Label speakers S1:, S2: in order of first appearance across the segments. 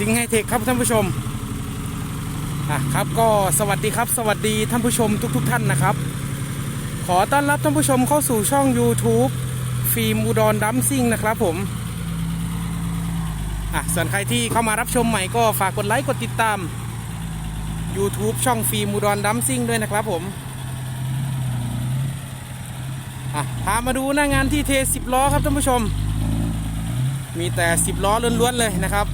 S1: สิงห์ไฮเทคครับท่านผู้ชมอะครับก็สวัสดีครับ สวัสดีท่านผู้ชมทุกๆท่านนะครับ ขอต้อนรับท่านผู้ชมเข้าสู่ช่อง YouTube ฟิล์มอุดรดัมซิ่งนะครับผมอะส่วนใครที่เข้ามารับชมใหม่ก็ฝากกดไลค์กดติดตาม YouTube ช่องฟิล์มอุดรดัมซิ่งด้วยนะครับผมอะพามาดูหน้างานที่เท10ล้อครับท่านผู้ชม มีแต่10ล้อล้วนๆเลยนะครับ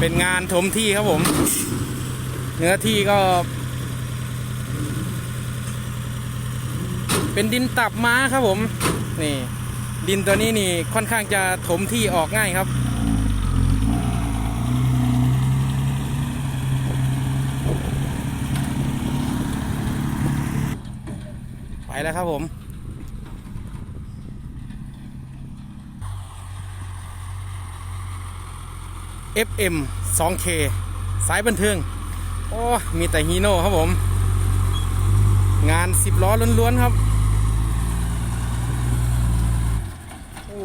S1: เป็นงานถมที่ครับผม เนื้อที่ก็ เป็นดินตับม้าครับผม นี่ ดินตัวนี้นี่ค่อนข้างจะถมที่ออกง่ายครับไปแล้วครับผม FM 2K สายบันเทิง โอ้ มีแต่ฮีโน่ครับผม งาน10ล้อล้วนๆครับ โอ้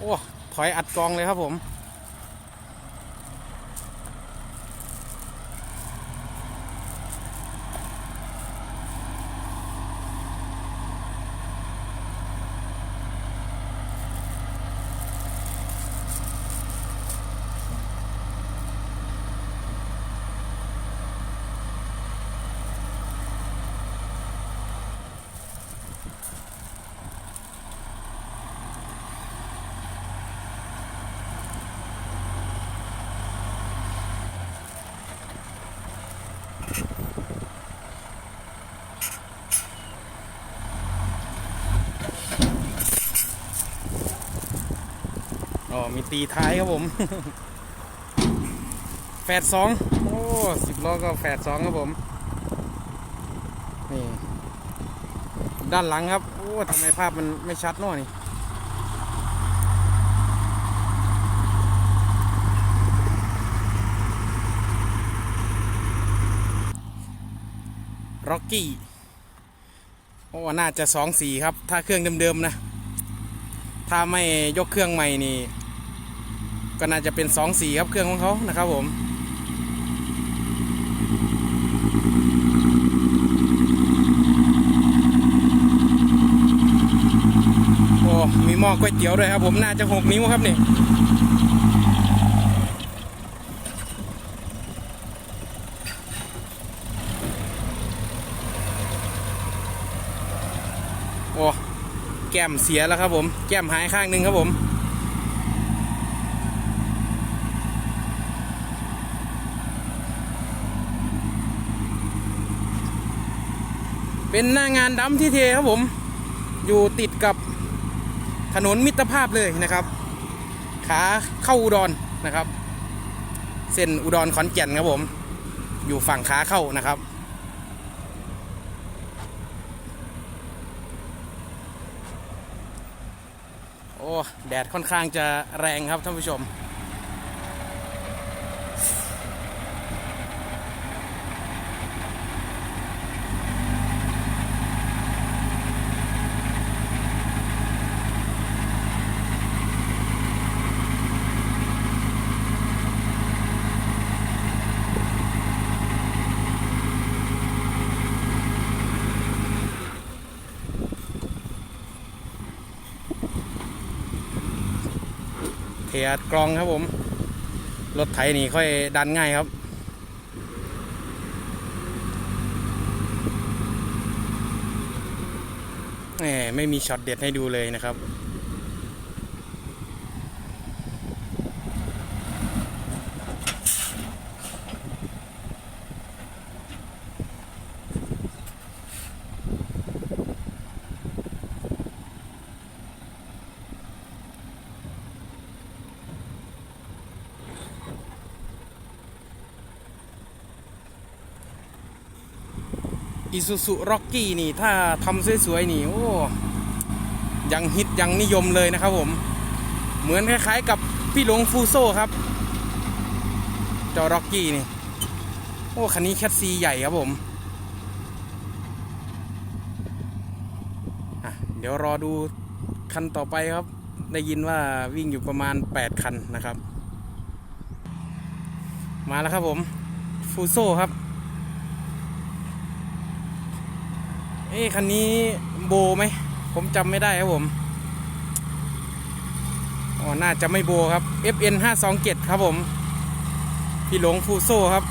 S1: โอ้ถอยอัดกองเลยครับผม อ๋อมีตีท้ายครับผม แฝดสองโอ้สิบล้อก็แฝดสองครับผม นี่ ด้านหลังครับ โอ้ทำไมภาพมันไม่ชัดน้อนี่ร็อกกี้โอ้น่าจะสองสีครับ ถ้าเครื่องเดิมๆนะ ถ้าไม่ยกเครื่องใหม่นี่ ก็น่าจะเป็นสองสีครับเครื่องของเขานะครับผมโอ้มีหม้อก๋วยเตี๋ยวด้วยครับผมน่าจะหกนิ้วครับนี่โอ้แก้มเสียแล้วครับผม แก้มหายข้างหนึ่งครับผม เป็นหน้างานดำที่เทครับผม อยู่ติดกับถนนมิตรภาพเลยนะครับ ขาเข้าอุดรนะครับ เส้นอุดรขอนแก่นครับผม อยู่ฝั่งขาเข้านะครับ โอ้ แดดค่อนข้างจะแรงครับท่านผู้ชมียกรองครับผม รถไถนี่ค่อยดันง่ายครับแหมไม่มีช็อตเด็ดให้ดูเลยนะครับ อิซูซุร็อกกี้นี่ ถ้าทำสวยๆนี่โอ้ยังฮิตยังนิยมเลยนะครับผม เหมือนคล้ายๆกับพี่หลงฟูโซครับจ้าร็อกกี้นี่ โอ้คันนี้แคทซีใหญ่ครับผมเดี๋ยวรอดูคันต่อไปครับ ได้ยินว่าวิ่งอยู่ประมาณ 8 คันนะครับ มาแล้วครับผม ฟูโซครับ เอ๊ะคันนี้โบไหม ผมจำไม่ได้ครับผม อ๋อ น่าจะไม่โบครับ FN 527ครับผม พี่หลงฟูโซครับ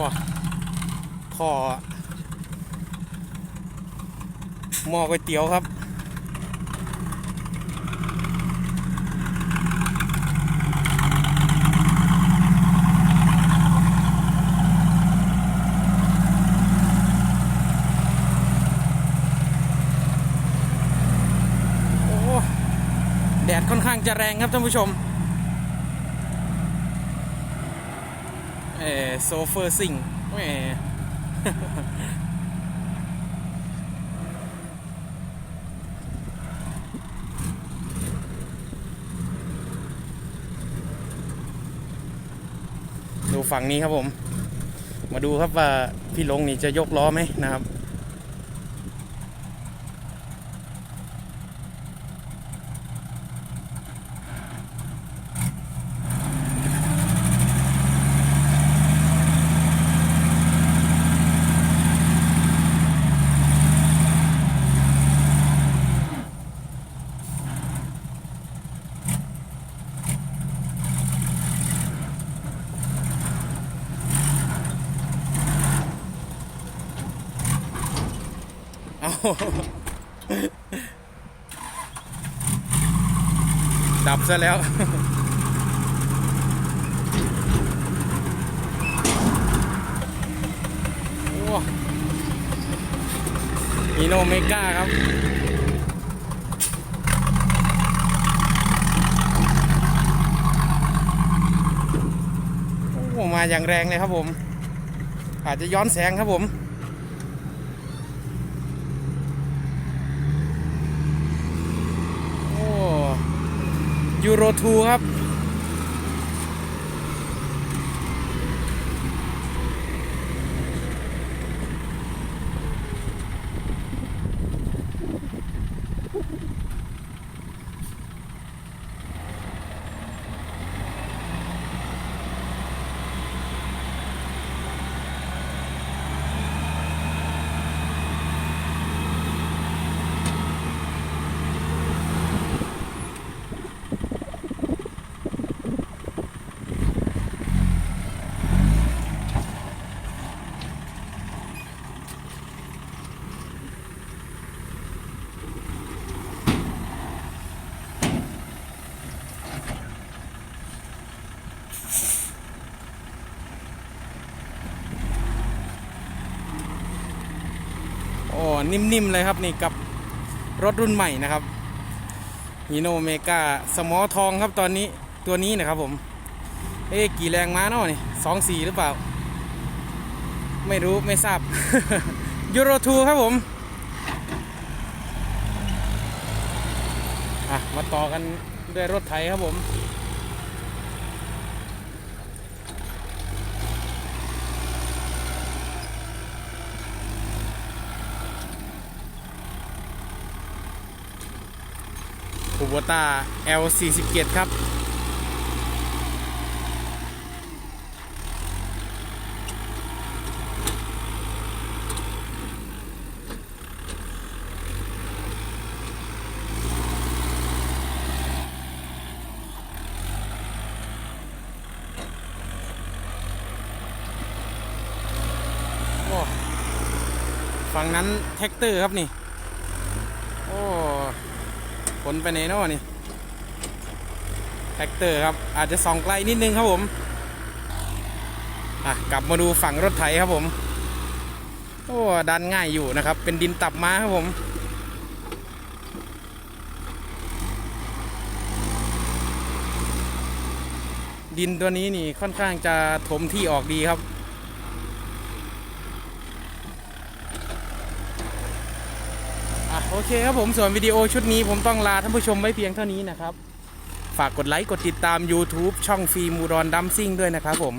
S1: ว้าท่อ หม้อก๋วยเตี๋ยวครับ โอ้แดดค่อนข้างจะแรงครับท่านผู้ชมเออโซเฟอร์ซิงแหม ฝั่งนี้ครับผม มาดูครับว่าพี่ลงนี่จะยกล้อไหมนะครับ ดับซะแล้วโอ้อีโนเมก้าครับโอ้มาอย่างแรงเลยครับผม อาจจะย้อนแสงครับผม โอ้ ยูโรทูครับ โอ้ นิ่มๆเลยครับนี่กับรถรุ่นใหม่นะครับฮีโนเมกาสมอทองครับตอนนี้ตัวนี้นะครับผม เอ๊ะกี่แรงม้าเนาะนี่สองสี่หรือเปล่า ไม่รู้ไม่ทราบยูโรทูครับผมอะมาต่อกันด้วยรถไถครับผม โวตา L47 ครับฝั่งนั้นแท็กเตอร์ครับนี่ โอ้ ขนไปไหนเนาะนี่แท็กเตอร์ครับ อาจจะส่องไกลนิดนึงครับผมอะกลับมาดูฝั่งรถไถครับผมโอ้ดันง่ายอยู่นะครับ เป็นดินตับม้าครับผมดินตัวนี้นี่ค่อนข้างจะถมที่ออกดีครับ อะ โอเคครับผมส่วนวิดีโอชุดนี้ผมต้องลาท่านผู้ชมไว้เพียงเท่านี้นะครับ ฝากกดไลค์กดติดตาม YouTube ช่องฟีมูรอนดัมซิ่งด้วยนะครับผม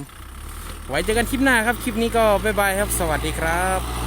S1: ไว้เจอกันคลิปหน้าครับ คลิปนี้ก็บ๊ายบายครับ สวัสดีครับ